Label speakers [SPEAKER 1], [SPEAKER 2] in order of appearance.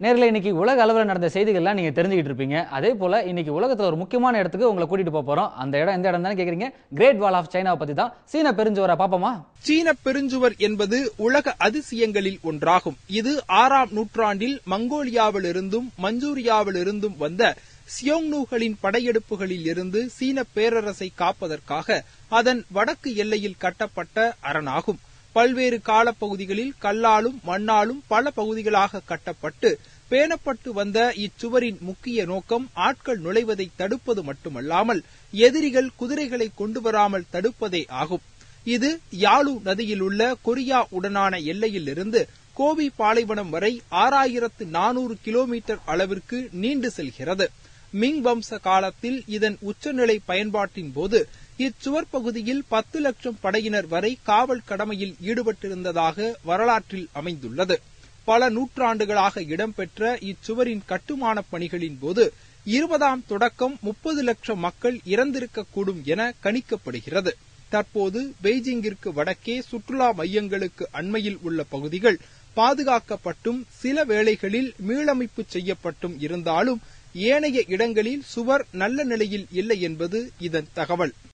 [SPEAKER 1] நேரில் இன்னைக்கு உலக அளவில் நடந்த செய்திகள்லாம் நீங்கள் தெரிஞ்சுக்கிட்டு இருப்பீங்க. அதே போல் இன்றைக்கி உலகத்தில் ஒரு முக்கியமான இடத்துக்கு உங்களை கூட்டிகிட்டு போக போகிறோம் அந்த இடம் எந்த இடம் தானே கேட்குறீங்க கிரேட் வால் ஆஃப் சைனாவை பற்றி தான் சீன பெருஞ்சுவரை பார்ப்போமா
[SPEAKER 2] சீன பெருஞ்சுவர் என்பது உலக அதிசயங்களில் ஒன்றாகும். இது ஆறாம் நூற்றாண்டில் மங்கோலியாவிலிருந்தும் மஞ்சூரியாவிலிருந்தும் வந்த சியோங்னூகளின் படையெடுப்புகளில் இருந்து சீன பேரரசை காப்பதற்காக அதன் வடக்கு எல்லையில் கட்டப்பட்ட அரணாகும். பல்வேறு காலப்பகுதிகளில் கல்லாலும் மண்ணாலும் பல பகுதிகளாக கட்டப்பட்டு பேணப்பட்டு வந்த இச்சுவரின் முக்கிய நோக்கம் ஆட்கள் நுழைவதை தடுப்பது மட்டுமல்லாமல் எதிரிகள் குதிரைகளை கொண்டு வராமல் தடுப்பதே ஆகும். இது யாழு நதியில் உள்ள கொரியா உடனான எல்லையிலிருந்து கோவி பாலைவனம் வரை ஆறாயிரத்து நானூறு கிலோமீட்டர் அளவிற்கு நீண்டு செல்கிறது. மிங் வம்ச காலத்தில் இதன் உச்சநிலை பயன்பாட்டின் போது இச்சுவர் பகுதியில் பத்து லட்சம் படையினர் வரை காவல் கடமையில் ஈடுபட்டிருந்ததாக வரலாற்றில் அமைந்துள்ளது. பல நூற்றாண்டுகளாக இடம்பெற்ற இச்சுவரின் கட்டுமானப் பணிகளின் போது இருபதாம் தொடக்கம் முப்பது லட்சம் மக்கள் இறந்திருக்கக்கூடும் என கணிக்கப்படுகிறது. தற்போது பெய்ஜிங்கிற்கு வடக்கே சுற்றுலா மையங்களுக்கு அண்மையில் உள்ள பகுதிகள் பாதுகாக்கப்பட்டும் சில வேளைகளில் மீளமைப்பு செய்யப்பட்டும் இருந்தாலும் ஏனைய இடங்களில் சுவர் நல்ல நிலையில் இல்லை என்பது இதன் தகவல்.